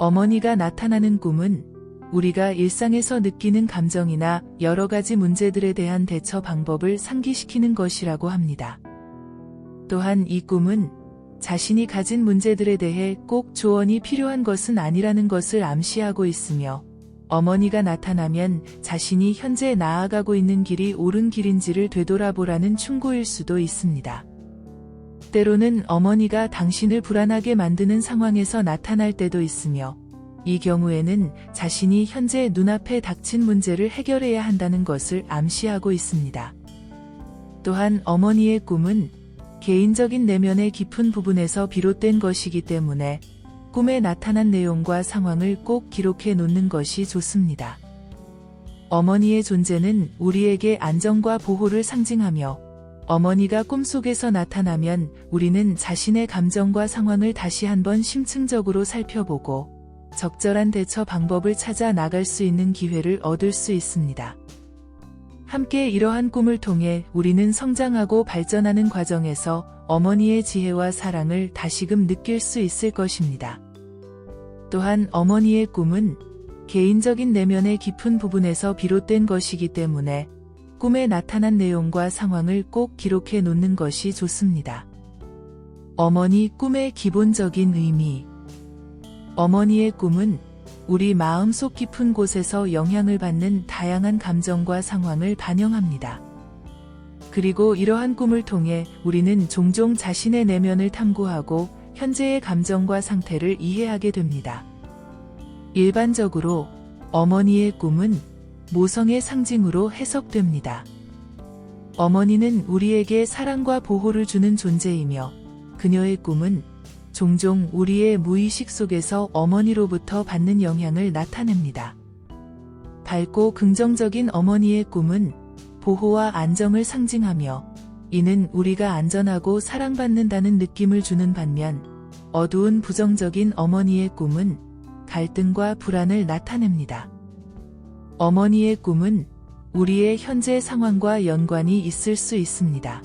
어머니가 나타나는 꿈은 우리가 일상에서 느끼는 감정이나 여러 가지 문제들에 대한 대처 방법을 상기시키는 것이라고 합니다. 또한 이 꿈은 자신이 가진 문제들에 대해 꼭 조언이 필요한 것은 아니라는 것을 암시하고 있으며 어머니가 나타나면 자신이 현재 나아가고 있는 길이 옳은 길인지를 되돌아보라는 충고일 수도 있습니다. 때로는 어머니가 당신을 불안하게 만드는 상황에서 나타날 때도 있으며 이 경우에는 자신이 현재 눈앞에 닥친 문제를 해결해야 한다는 것을 암시하고 있습니다. 또한 어머니의 꿈은 개인적인 내면의 깊은 부분에서 비롯된 것이기 때문에 꿈에 나타난 내용과 상황을 꼭 기록해 놓는 것이 좋습니다. 어머니의 존재는 우리에게 안정과 보호를 상징하며 어머니가 꿈속에서 나타나면 우리는 자신의 감정과 상황을 다시 한번 심층적으로 살펴보고 적절한 대처 방법을 찾아 나갈 수 있는 기회를 얻을 수 있습니다. 함께 이러한 꿈을 통해 우리는 성장하고 발전하는 과정에서 어머니의 지혜와 사랑을 다시금 느낄 수 있을 것입니다. 또한 어머니의 꿈은 개인적인 내면의 깊은 부분에서 비롯된 것이기 때문에 꿈에 나타난 내용과 상황을 꼭 기록해 놓는 것이 좋습니다. 어머니 꿈의 기본적인 의미 어머니의 꿈은 우리 마음속 깊은 곳에서 영향을 받는 다양한 감정과 상황을 반영합니다. 그리고 이러한 꿈을 통해 우리는 종종 자신의 내면을 탐구하고 현재의 감정과 상태를 이해하게 됩니다. 일반적으로 어머니의 꿈은 모성의 상징으로 해석됩니다. 어머니는 우리에게 사랑과 보호를 주는 존재이며 그녀의 꿈은 종종 우리의 무의식 속에서 어머니로부터 받는 영향을 나타냅니다. 밝고 긍정적인 어머니의 꿈은 보호와 안정을 상징하며 이는 우리가 안전하고 사랑받는다는 느낌을 주는 반면 어두운 부정적인 어머니의 꿈은 갈등과 불안을 나타냅니다. 어머니의 꿈은 우리의 현재 상황과 연관이 있을 수 있습니다.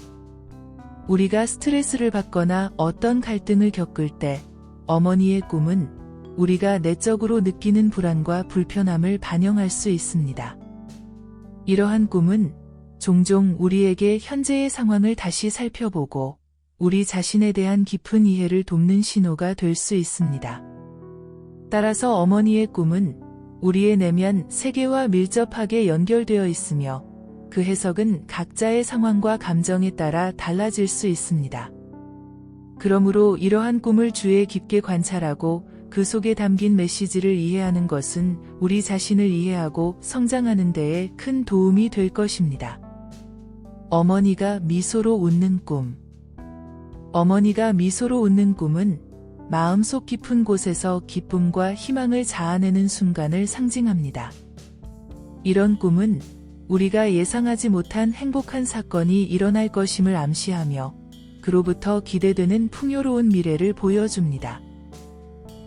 우리가 스트레스를 받거나 어떤 갈등을 겪을 때 어머니의 꿈은 우리가 내적으로 느끼는 불안과 불편함을 반영할 수 있습니다. 이러한 꿈은 종종 우리에게 현재의 상황을 다시 살펴보고 우리 자신에 대한 깊은 이해를 돕는 신호가 될 수 있습니다. 따라서 어머니의 꿈은 우리의 내면 세계와 밀접하게 연결되어 있으며 그 해석은 각자의 상황과 감정에 따라 달라질 수 있습니다. 그러므로 이러한 꿈을 주에 깊게 관찰하고 그 속에 담긴 메시지를 이해하는 것은 우리 자신을 이해하고 성장하는 데에 큰 도움이 될 것입니다. 어머니가 미소로 웃는 꿈. 어머니가 미소로 웃는 꿈은 마음속 깊은 곳에서 기쁨과 희망을 자아내는 순간을 상징합니다. 이런 꿈은 우리가 예상하지 못한 행복한 사건이 일어날 것임을 암시하며 그로부터 기대되는 풍요로운 미래를 보여줍니다.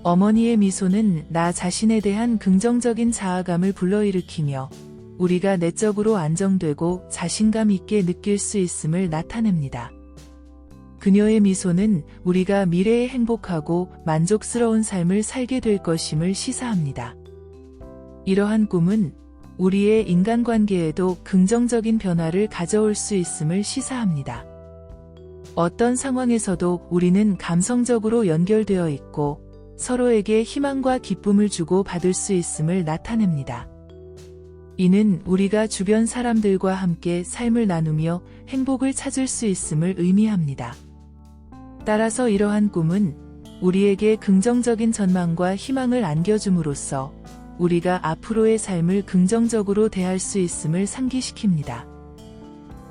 어머니의 미소는 나 자신에 대한 긍정적인 자아감을 불러일으키며 우리가 내적으로 안정되고 자신감 있게 느낄 수 있음을 나타냅니다. 그녀의 미소는 우리가 미래에 행복하고 만족스러운 삶을 살게 될 것임을 시사합니다. 이러한 꿈은 우리의 인간관계에도 긍정적인 변화를 가져올 수 있음을 시사합니다. 어떤 상황에서도 우리는 감성적으로 연결되어 있고 서로에게 희망과 기쁨을 주고 받을 수 있음을 나타냅니다. 이는 우리가 주변 사람들과 함께 삶을 나누며 행복을 찾을 수 있음을 의미합니다. 따라서 이러한 꿈은 우리에게 긍정적인 전망과 희망을 안겨줌으로써 우리가 앞으로의 삶을 긍정적으로 대할 수 있음을 상기시킵니다.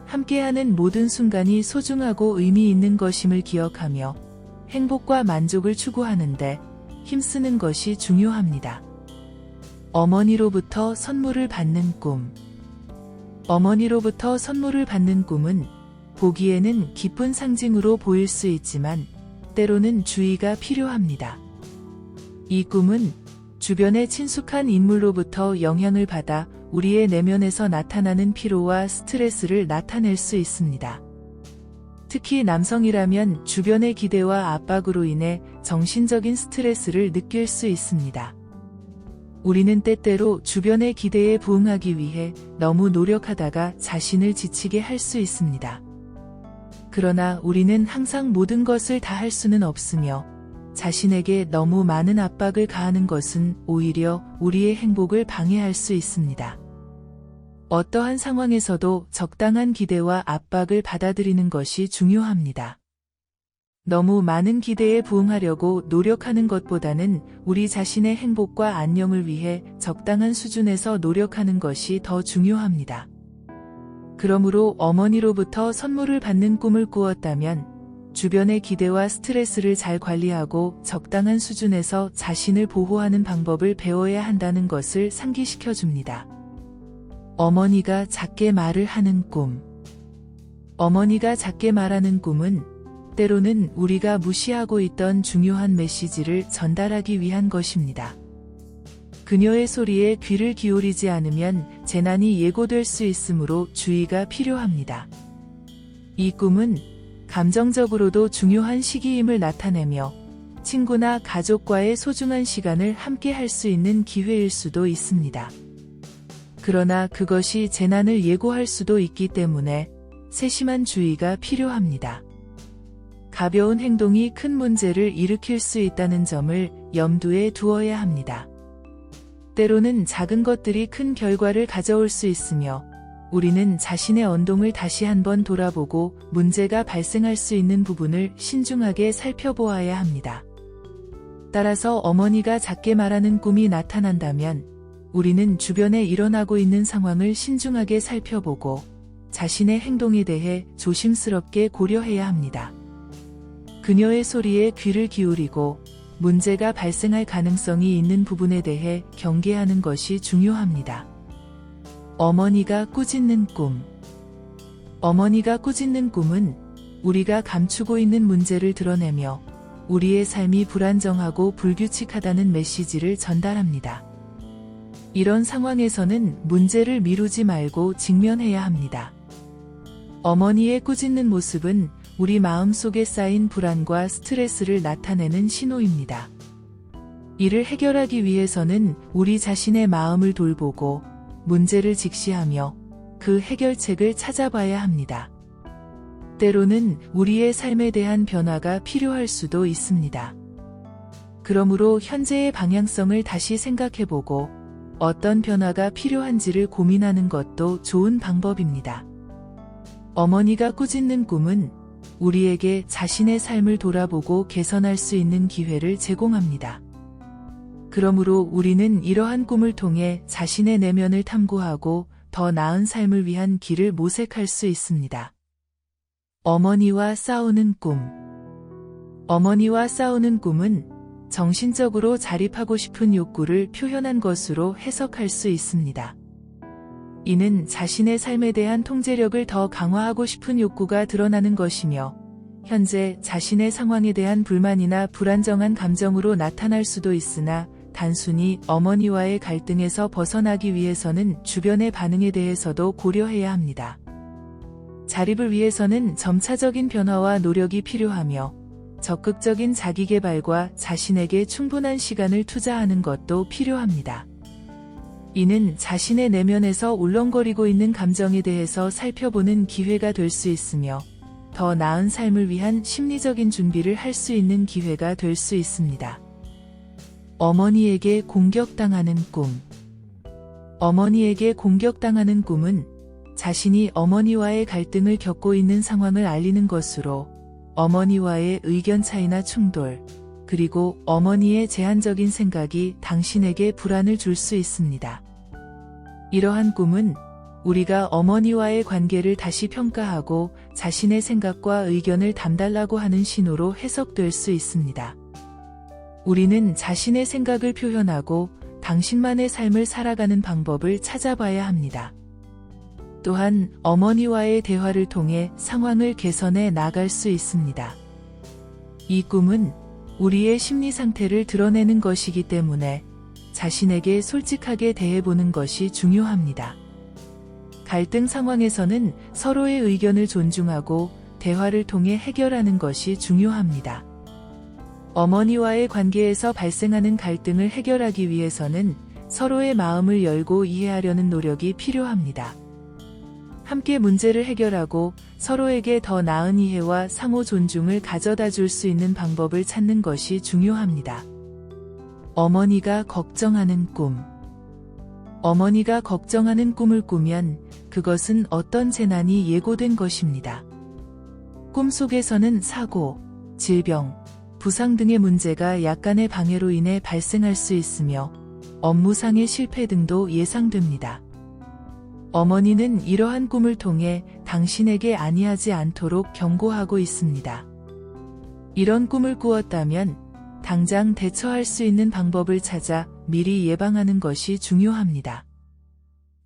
함께하는 모든 순간이 소중하고 의미 있는 것임을 기억하며 행복과 만족을 추구하는데 힘쓰는 것이 중요합니다. 어머니로부터 선물을 받는 꿈. 어머니로부터 선물을 받는 꿈은 보기에는 기쁜 상징으로 보일 수 있지만 때로는 주의가 필요합니다. 이 꿈은 주변의 친숙한 인물로부터 영향을 받아 우리의 내면에서 나타나는 피로와 스트레스를 나타낼 수 있습니다. 특히 남성이라면 주변의 기대와 압박으로 인해 정신적인 스트레스를 느낄 수 있습니다. 우리는 때때로 주변의 기대에 부응하기 위해 너무 노력하다가 자신을 지치게 할 수 있습니다. 그러나 우리는 항상 모든 것을 다 할 수는 없으며 자신에게 너무 많은 압박을 가하는 것은 오히려 우리의 행복을 방해할 수 있습니다. 어떠한 상황에서도 적당한 기대와 압박을 받아들이는 것이 중요합니다. 너무 많은 기대에 부응하려고 노력하는 것보다는 우리 자신의 행복과 안녕을 위해 적당한 수준에서 노력하는 것이 더 중요합니다. 그러므로 어머니로부터 선물을 받는 꿈을 꾸었다면 주변의 기대와 스트레스를 잘 관리하고 적당한 수준에서 자신을 보호하는 방법을 배워야 한다는 것을 상기시켜 줍니다. 어머니가 작게 말을 하는 꿈. 어머니가 작게 말하는 꿈은 때로는 우리가 무시하고 있던 중요한 메시지를 전달하기 위한 것입니다. 그녀의 소리에 귀를 기울이지 않으면 재난이 예고될 수 있으므로 주의가 필요합니다. 이 꿈은 감정적으로도 중요한 시기임을 나타내며 친구나 가족과의 소중한 시간을 함께 할 수 있는 기회일 수도 있습니다. 그러나 그것이 재난을 예고할 수도 있기 때문에 세심한 주의가 필요합니다. 가벼운 행동이 큰 문제를 일으킬 수 있다는 점을 염두에 두어야 합니다. 때로는 작은 것들이 큰 결과를 가져올 수 있으며 우리는 자신의 언동을 다시 한번 돌아보고 문제가 발생할 수 있는 부분을 신중하게 살펴보아야 합니다. 따라서 어머니가 작게 말하는 꿈이 나타난다면 우리는 주변에 일어나고 있는 상황을 신중하게 살펴보고 자신의 행동에 대해 조심스럽게 고려해야 합니다. 그녀의 소리에 귀를 기울이고 문제가 발생할 가능성이 있는 부분에 대해 경계하는 것이 중요합니다. 어머니가 꾸짖는 꿈. 어머니가 꾸짖는 꿈은 우리가 감추고 있는 문제를 드러내며 우리의 삶이 불안정하고 불규칙하다는 메시지를 전달합니다. 이런 상황에서는 문제를 미루지 말고 직면해야 합니다. 어머니의 꾸짖는 모습은 우리 마음 속에 쌓인 불안과 스트레스를 나타내는 신호입니다. 이를 해결하기 위해서는 우리 자신의 마음을 돌보고 문제를 직시하며 그 해결책을 찾아봐야 합니다. 때로는 우리의 삶에 대한 변화가 필요할 수도 있습니다. 그러므로 현재의 방향성을 다시 생각해보고 어떤 변화가 필요한지를 고민하는 것도 좋은 방법입니다. 어머니가 꾸짖는 꿈은 우리에게 자신의 삶을 돌아보고 개선할 수 있는 기회를 제공합니다. 그러므로 우리는 이러한 꿈을 통해 자신의 내면을 탐구하고 더 나은 삶을 위한 길을 모색할 수 있습니다. 어머니와 싸우는 꿈. 어머니와 싸우는 꿈은 정신적으로 자립하고 싶은 욕구를 표현한 것으로 해석할 수 있습니다. 이는 자신의 삶에 대한 통제력을 더 강화하고 싶은 욕구가 드러나는 것이며, 현재 자신의 상황에 대한 불만이나 불안정한 감정으로 나타날 수도 있으나, 단순히 어머니와의 갈등에서 벗어나기 위해서는 주변의 반응에 대해서도 고려해야 합니다. 자립을 위해서는 점차적인 변화와 노력이 필요하며 적극적인 자기개발과 자신에게 충분한 시간을 투자하는 것도 필요합니다. 이는 자신의 내면에서 울렁거리고 있는 감정에 대해서 살펴보는 기회가 될 수 있으며 더 나은 삶을 위한 심리적인 준비를 할 수 있는 기회가 될 수 있습니다. 어머니에게 공격당하는 꿈. 어머니에게 공격당하는 꿈은 자신이 어머니와의 갈등을 겪고 있는 상황을 알리는 것으로 어머니와의 의견 차이나 충돌, 그리고 어머니의 제한적인 생각이 당신에게 불안을 줄 수 있습니다. 이러한 꿈은 우리가 어머니와의 관계를 다시 평가하고 자신의 생각과 의견을 담달라고 하는 신호로 해석될 수 있습니다. 우리는 자신의 생각을 표현하고 당신만의 삶을 살아가는 방법을 찾아봐야 합니다. 또한 어머니와의 대화를 통해 상황을 개선해 나갈 수 있습니다. 이 꿈은 우리의 심리 상태를 드러내는 것이기 때문에 자신에게 솔직하게 대해보는 것이 중요합니다. 갈등 상황에서는 서로의 의견을 존중하고 대화를 통해 해결하는 것이 중요합니다. 어머니와의 관계에서 발생하는 갈등을 해결하기 위해서는 서로의 마음을 열고 이해하려는 노력이 필요합니다. 함께 문제를 해결하고 서로에게 더 나은 이해와 상호 존중을 가져다 줄 수 있는 방법을 찾는 것이 중요합니다. 어머니가 걱정하는 꿈. 어머니가 걱정하는 꿈을 꾸면 그것은 어떤 재난이 예고된 것입니다. 꿈속에서는 사고, 질병, 부상 등의 문제가 약간의 방해로 인해 발생할 수 있으며 업무상의 실패 등도 예상됩니다. 어머니는 이러한 꿈을 통해 당신에게 아니하지 않도록 경고하고 있습니다. 이런 꿈을 꾸었다면 당장 대처할 수 있는 방법을 찾아 미리 예방하는 것이 중요합니다.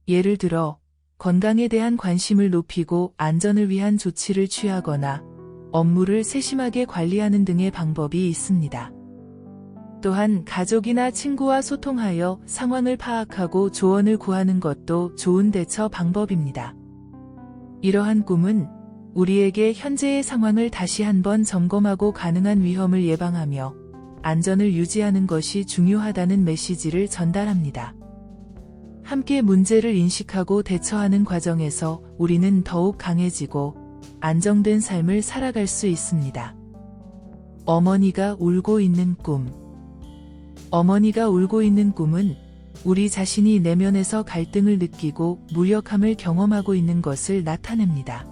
예를 들어 건강에 대한 관심을 높이고 안전을 위한 조치를 취하거나 업무를 세심하게 관리하는 등의 방법이 있습니다. 또한 가족이나 친구와 소통하여 상황을 파악하고 조언을 구하는 것도 좋은 대처 방법입니다. 이러한 꿈은 우리에게 현재의 상황을 다시 한번 점검하고 가능한 위험을 예방하며 안전을 유지하는 것이 중요하다는 메시지를 전달합니다. 함께 문제를 인식하고 대처하는 과정에서 우리는 더욱 강해지고 안정된 삶을 살아갈 수 있습니다. 어머니가 울고 있는 꿈. 어머니가 울고 있는 꿈은 우리 자신이 내면에서 갈등을 느끼고 무력함을 경험하고 있는 것을 나타냅니다.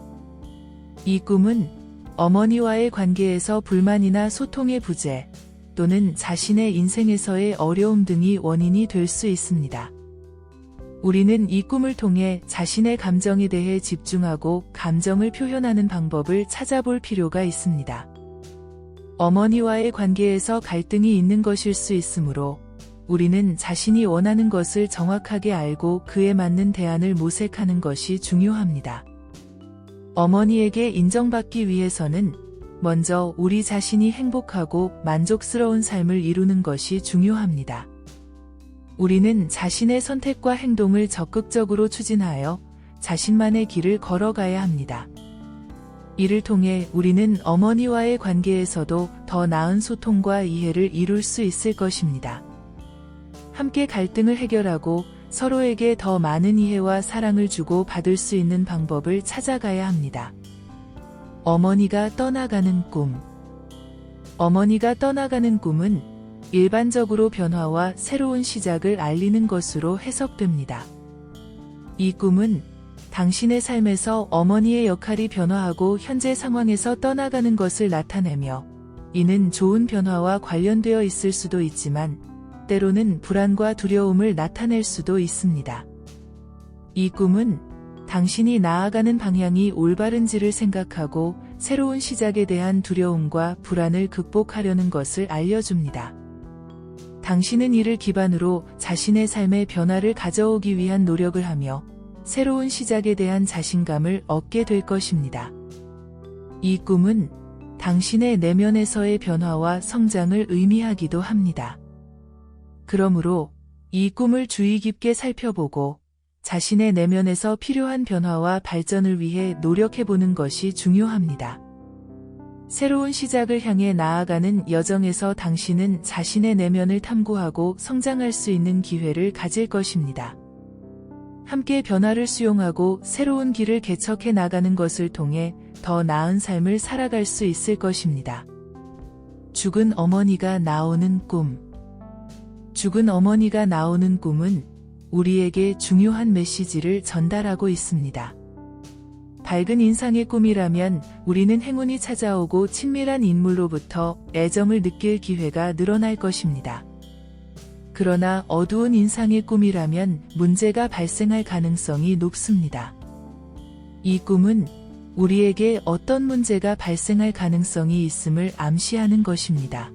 이 꿈은 어머니와의 관계에서 불만이나 소통의 부재 또는 자신의 인생에서의 어려움 등이 원인이 될 수 있습니다. 우리는 이 꿈을 통해 자신의 감정에 대해 집중하고 감정을 표현하는 방법을 찾아볼 필요가 있습니다. 어머니와의 관계에서 갈등이 있는 것일 수 있으므로 우리는 자신이 원하는 것을 정확하게 알고 그에 맞는 대안을 모색하는 것이 중요합니다. 어머니에게 인정받기 위해서는 먼저 우리 자신이 행복하고 만족스러운 삶을 이루는 것이 중요합니다. 우리는 자신의 선택과 행동을 적극적으로 추진하여 자신만의 길을 걸어가야 합니다. 이를 통해 우리는 어머니와의 관계에서도 더 나은 소통과 이해를 이룰 수 있을 것입니다. 함께 갈등을 해결하고 서로에게 더 많은 이해와 사랑을 주고 받을 수 있는 방법을 찾아가야 합니다. 어머니가 떠나가는 꿈. 어머니가 떠나가는 꿈은 일반적으로 변화와 새로운 시작을 알리는 것으로 해석됩니다. 이 꿈은 당신의 삶에서 어머니의 역할이 변화하고 현재 상황에서 떠나가는 것을 나타내며 이는 좋은 변화와 관련되어 있을 수도 있지만 때로는 불안과 두려움을 나타낼 수도 있습니다. 이 꿈은 당신이 나아가는 방향이 올바른지를 생각하고 새로운 시작에 대한 두려움과 불안을 극복하려는 것을 알려줍니다. 당신은 이를 기반으로 자신의 삶의 변화를 가져오기 위한 노력을 하며 새로운 시작에 대한 자신감을 얻게 될 것입니다. 이 꿈은 당신의 내면에서의 변화와 성장을 의미하기도 합니다. 그러므로 이 꿈을 주의 깊게 살펴보고 자신의 내면에서 필요한 변화와 발전을 위해 노력해보는 것이 중요합니다. 새로운 시작을 향해 나아가는 여정에서 당신은 자신의 내면을 탐구하고 성장할 수 있는 기회를 가질 것입니다. 함께 변화를 수용하고 새로운 길을 개척해 나가는 것을 통해 더 나은 삶을 살아갈 수 있을 것입니다. 죽은 어머니가 나오는 꿈. 죽은 어머니가 나오는 꿈은 우리에게 중요한 메시지를 전달하고 있습니다. 밝은 인상의 꿈이라면 우리는 행운이 찾아오고 친밀한 인물로부터 애정을 느낄 기회가 늘어날 것입니다. 그러나 어두운 인상의 꿈이라면 문제가 발생할 가능성이 높습니다. 이 꿈은 우리에게 어떤 문제가 발생할 가능성이 있음을 암시하는 것입니다.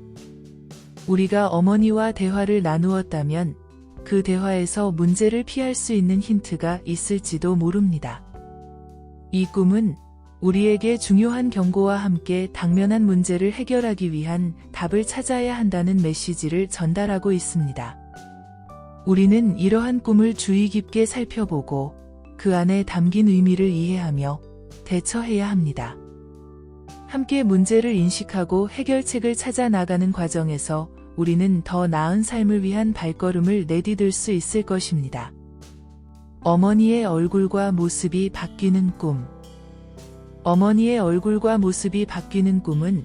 우리가 어머니와 대화를 나누었다면 그 대화에서 문제를 피할 수 있는 힌트가 있을지도 모릅니다. 이 꿈은 우리에게 중요한 경고와 함께 당면한 문제를 해결하기 위한 답을 찾아야 한다는 메시지를 전달하고 있습니다. 우리는 이러한 꿈을 주의 깊게 살펴보고 그 안에 담긴 의미를 이해하며 대처해야 합니다. 함께 문제를 인식하고 해결책을 찾아 나가는 과정에서 우리는 더 나은 삶을 위한 발걸음을 내디딜 수 있을 것입니다. 어머니의 얼굴과 모습이 바뀌는 꿈. 어머니의 얼굴과 모습이 바뀌는 꿈은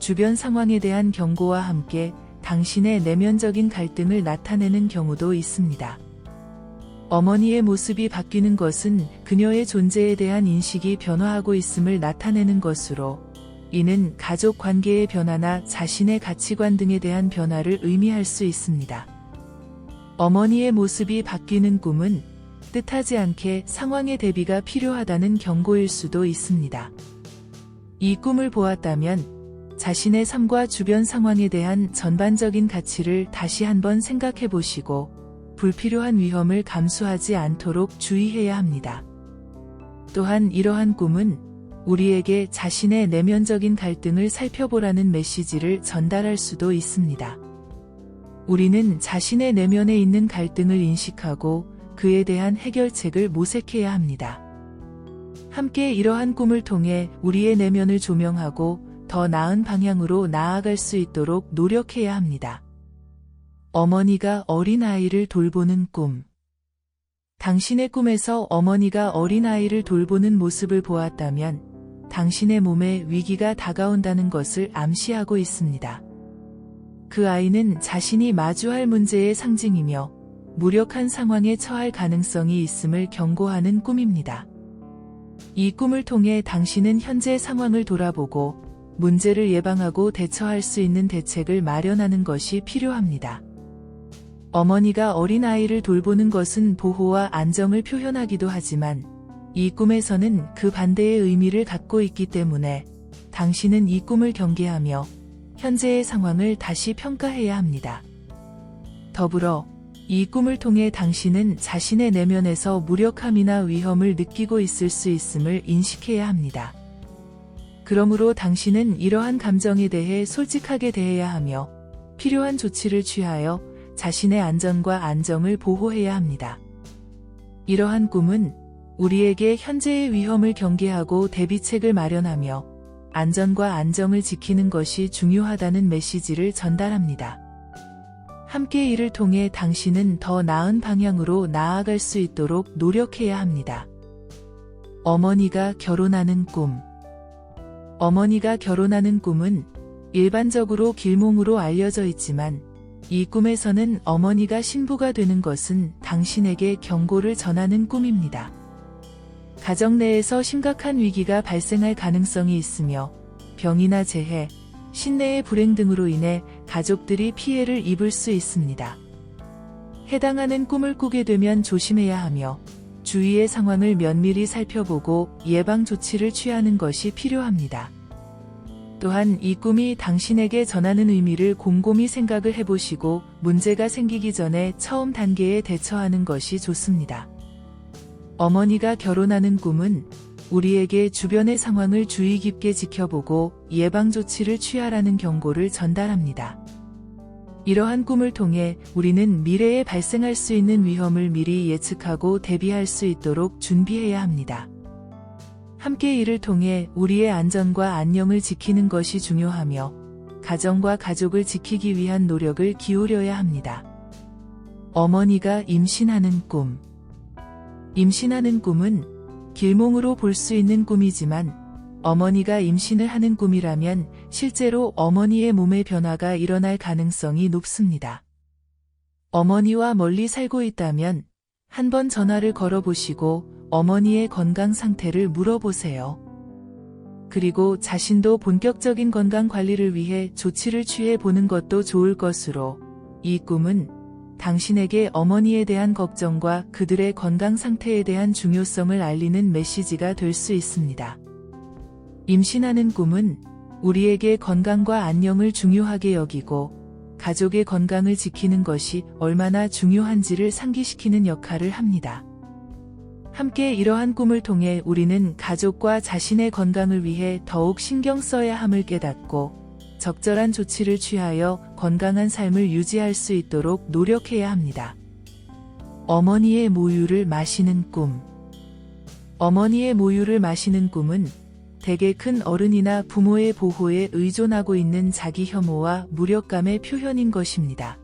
주변 상황에 대한 경고와 함께 당신의 내면적인 갈등을 나타내는 경우도 있습니다. 어머니의 모습이 바뀌는 것은 그녀의 존재에 대한 인식이 변화하고 있음을 나타내는 것으로 이는 가족 관계의 변화나 자신의 가치관 등에 대한 변화를 의미할 수 있습니다. 어머니의 모습이 바뀌는 꿈은 뜻하지 않게 상황의 대비가 필요하다는 경고일 수도 있습니다. 이 꿈을 보았다면 자신의 삶과 주변 상황에 대한 전반적인 가치를 다시 한번 생각해 보시고 불필요한 위험을 감수하지 않도록 주의해야 합니다. 또한 이러한 꿈은 우리에게 자신의 내면적인 갈등을 살펴보라는 메시지를 전달할 수도 있습니다. 우리는 자신의 내면에 있는 갈등을 인식하고 그에 대한 해결책을 모색해야 합니다. 함께 이러한 꿈을 통해 우리의 내면을 조명하고 더 나은 방향으로 나아갈 수 있도록 노력해야 합니다. 어머니가 어린아이를 돌보는 꿈. 당신의 꿈에서 어머니가 어린아이를 돌보는 모습을 보았다면 당신의 몸에 위기가 다가온다는 것을 암시하고 있습니다. 그 아이는 자신이 마주할 문제의 상징이며 무력한 상황에 처할 가능성이 있음을 경고하는 꿈입니다. 이 꿈을 통해 당신은 현재 상황을 돌아보고 문제를 예방하고 대처할 수 있는 대책을 마련하는 것이 필요합니다. 어머니가 어린아이를 돌보는 것은 보호와 안정을 표현하기도 하지만 이 꿈에서는 그 반대의 의미를 갖고 있기 때문에 당신은 이 꿈을 경계하며 현재의 상황을 다시 평가해야 합니다. 더불어 이 꿈을 통해 당신은 자신의 내면에서 무력함이나 위험을 느끼고 있을 수 있음을 인식해야 합니다. 그러므로 당신은 이러한 감정에 대해 솔직하게 대해야 하며 필요한 조치를 취하여 자신의 안전과 안정을 보호해야 합니다. 이러한 꿈은 우리에게 현재의 위험을 경계하고 대비책을 마련하며 안전과 안정을 지키는 것이 중요하다는 메시지를 전달합니다. 함께 이를 통해 당신은 더 나은 방향으로 나아갈 수 있도록 노력해야 합니다. 어머니가 결혼하는 꿈. 어머니가 결혼하는 꿈은 일반적으로 길몽으로 알려져 있지만 이 꿈에서는 어머니가 신부가 되는 것은 당신에게 경고를 전하는 꿈입니다. 가정 내에서 심각한 위기가 발생할 가능성이 있으며 병이나 재해, 신내의 불행 등으로 인해 가족들이 피해를 입을 수 있습니다. 해당하는 꿈을 꾸게 되면 조심해야 하며 주위의 상황을 면밀히 살펴보고 예방 조치를 취하는 것이 필요합니다. 또한 이 꿈이 당신에게 전하는 의미를 곰곰이 생각을 해보시고 문제가 생기기 전에 처음 단계에 대처하는 것이 좋습니다. 어머니가 결혼하는 꿈은 우리에게 주변의 상황을 주의 깊게 지켜보고 예방 조치를 취하라는 경고를 전달합니다. 이러한 꿈을 통해 우리는 미래에 발생할 수 있는 위험을 미리 예측하고 대비할 수 있도록 준비해야 합니다. 함께 이를 통해 우리의 안전과 안녕을 지키는 것이 중요하며 가정과 가족을 지키기 위한 노력을 기울여야 합니다. 어머니가 임신하는 꿈. 임신하는 꿈은 길몽으로 볼 수 있는 꿈이지만 어머니가 임신을 하는 꿈이라면 실제로 어머니의 몸의 변화가 일어날 가능성이 높습니다. 어머니와 멀리 살고 있다면 한번 전화를 걸어보시고 어머니의 건강 상태를 물어보세요. 그리고 자신도 본격적인 건강 관리를 위해 조치를 취해 보는 것도 좋을 것으로 이 꿈은 당신에게 어머니에 대한 걱정과 그들의 건강 상태에 대한 중요성을 알리는 메시지가 될 수 있습니다. 임신하는 꿈은 우리에게 건강과 안녕을 중요하게 여기고 가족의 건강을 지키는 것이 얼마나 중요한지를 상기시키는 역할을 합니다. 함께 이러한 꿈을 통해 우리는 가족과 자신의 건강을 위해 더욱 신경 써야 함을 깨닫고 적절한 조치를 취하여 건강한 삶을 유지할 수 있도록 노력해야 합니다. 어머니의 모유를 마시는 꿈. 어머니의 모유를 마시는 꿈은 대개 큰 어른이나 부모의 보호에 의존하고 있는 자기 혐오와 무력감의 표현인 것입니다.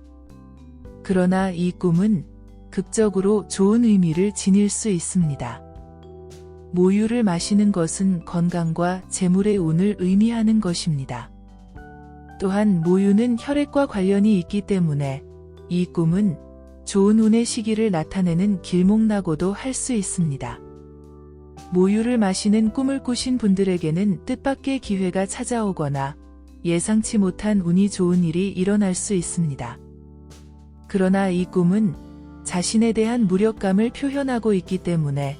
그러나 이 꿈은 극적으로 좋은 의미를 지닐 수 있습니다. 모유를 마시는 것은 건강과 재물의 운을 의미하는 것입니다. 또한 모유는 혈액과 관련이 있기 때문에 이 꿈은 좋은 운의 시기를 나타내는 길목나고도 할 수 있습니다. 모유를 마시는 꿈을 꾸신 분들에게는 뜻밖의 기회가 찾아오거나 예상치 못한 운이 좋은 일이 일어날 수 있습니다. 그러나 이 꿈은 자신에 대한 무력감을 표현하고 있기 때문에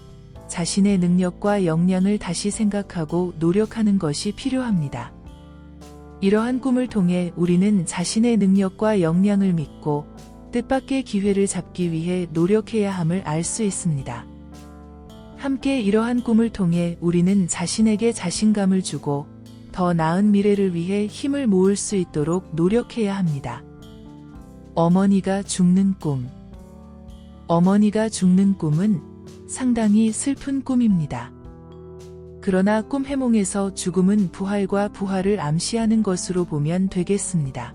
자신의 능력과 역량을 다시 생각하고 노력하는 것이 필요합니다. 이러한 꿈을 통해 우리는 자신의 능력과 역량을 믿고 뜻밖의 기회를 잡기 위해 노력해야 함을 알 수 있습니다. 함께 이러한 꿈을 통해 우리는 자신에게 자신감을 주고 더 나은 미래를 위해 힘을 모을 수 있도록 노력해야 합니다. 어머니가 죽는 꿈. 어머니가 죽는 꿈은 상당히 슬픈 꿈입니다. 그러나 꿈 해몽에서 죽음은 부활과 부활을 암시하는 것으로 보면 되겠습니다.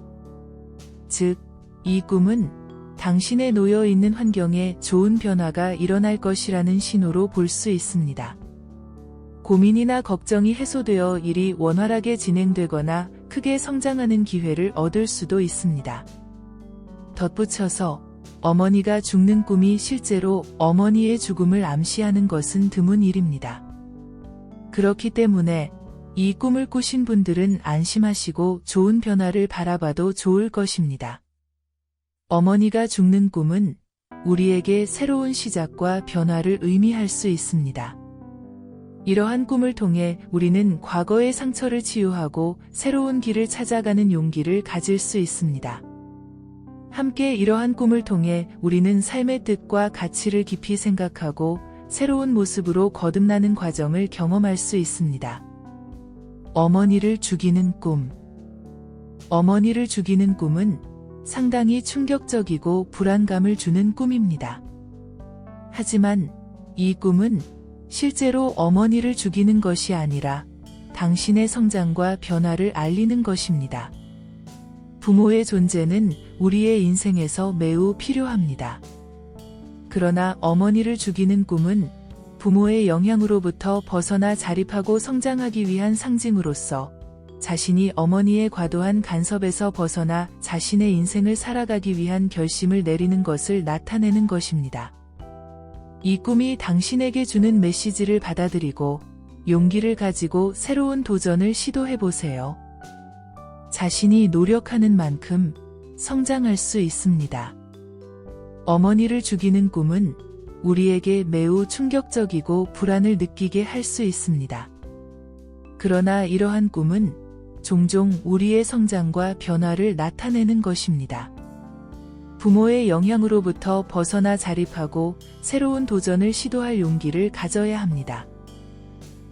즉, 이 꿈은 당신의 놓여 있는 환경에 좋은 변화가 일어날 것이라는 신호로 볼 수 있습니다. 고민이나 걱정이 해소되어 일이 원활하게 진행되거나 크게 성장하는 기회를 얻을 수도 있습니다. 덧붙여서 어머니가 죽는 꿈이 실제로 어머니의 죽음을 암시하는 것은 드문 일입니다. 그렇기 때문에 이 꿈을 꾸신 분들은 안심하시고 좋은 변화를 바라봐도 좋을 것입니다. 어머니가 죽는 꿈은 우리에게 새로운 시작과 변화를 의미할 수 있습니다. 이러한 꿈을 통해 우리는 과거의 상처를 치유하고 새로운 길을 찾아가는 용기를 가질 수 있습니다. 함께 이러한 꿈을 통해 우리는 삶의 뜻과 가치를 깊이 생각하고 새로운 모습으로 거듭나는 과정을 경험할 수 있습니다. 어머니를 죽이는 꿈. 어머니를 죽이는 꿈은 상당히 충격적이고 불안감을 주는 꿈입니다. 하지만 이 꿈은 실제로 어머니를 죽이는 것이 아니라 당신의 성장과 변화를 알리는 것입니다. 부모의 존재는 우리의 인생에서 매우 필요합니다. 그러나 어머니를 죽이는 꿈은 부모의 영향으로부터 벗어나 자립하고 성장하기 위한 상징으로서 자신이 어머니의 과도한 간섭에서 벗어나 자신의 인생을 살아가기 위한 결심을 내리는 것을 나타내는 것입니다. 이 꿈이 당신에게 주는 메시지를 받아들이고 용기를 가지고 새로운 도전을 시도해 보세요. 자신이 노력하는 만큼 성장할 수 있습니다. 어머니를 죽이는 꿈은 우리에게 매우 충격적이고 불안을 느끼게 할 수 있습니다. 그러나 이러한 꿈은 종종 우리의 성장과 변화를 나타내는 것입니다. 부모의 영향으로부터 벗어나 자립하고 새로운 도전을 시도할 용기를 가져야 합니다.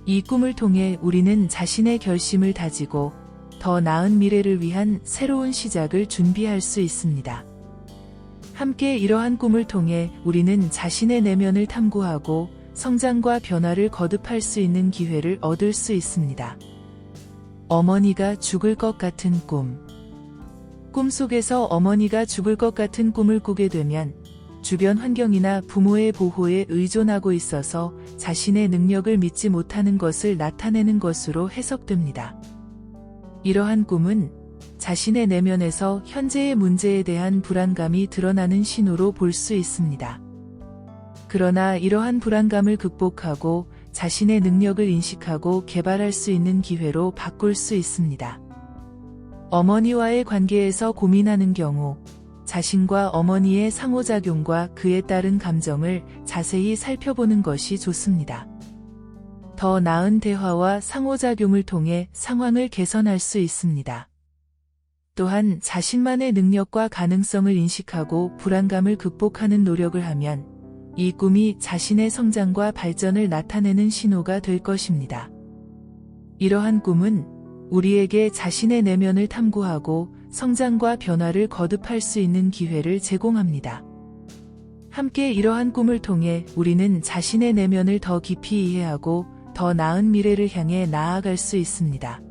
이 꿈을 통해 우리는 자신의 결심을 다지고 더 나은 미래를 위한 새로운 시작을 준비할 수 있습니다. 함께 이러한 꿈을 통해 우리는 자신의 내면을 탐구하고 성장과 변화를 거듭할 수 있는 기회를 얻을 수 있습니다. 어머니가 죽을 것 같은 꿈. 꿈속에서 어머니가 죽을 것 같은 꿈을 꾸게 되면 주변 환경이나 부모의 보호에 의존하고 있어서 자신의 능력을 믿지 못하는 것을 나타내는 것으로 해석됩니다. 이러한 꿈은 자신의 내면에서 현재의 문제에 대한 불안감이 드러나는 신호로 볼 수 있습니다. 그러나 이러한 불안감을 극복하고 자신의 능력을 인식하고 개발할 수 있는 기회로 바꿀 수 있습니다. 어머니와의 관계에서 고민하는 경우 자신과 어머니의 상호작용과 그에 따른 감정을 자세히 살펴보는 것이 좋습니다. 더 나은 대화와 상호작용을 통해 상황을 개선할 수 있습니다. 또한 자신만의 능력과 가능성을 인식하고 불안감을 극복하는 노력을 하면 이 꿈이 자신의 성장과 발전을 나타내는 신호가 될 것입니다. 이러한 꿈은 우리에게 자신의 내면을 탐구하고 성장과 변화를 거듭할 수 있는 기회를 제공합니다. 함께 이러한 꿈을 통해 우리는 자신의 내면을 더 깊이 이해하고 더 나은 미래를 향해 나아갈 수 있습니다.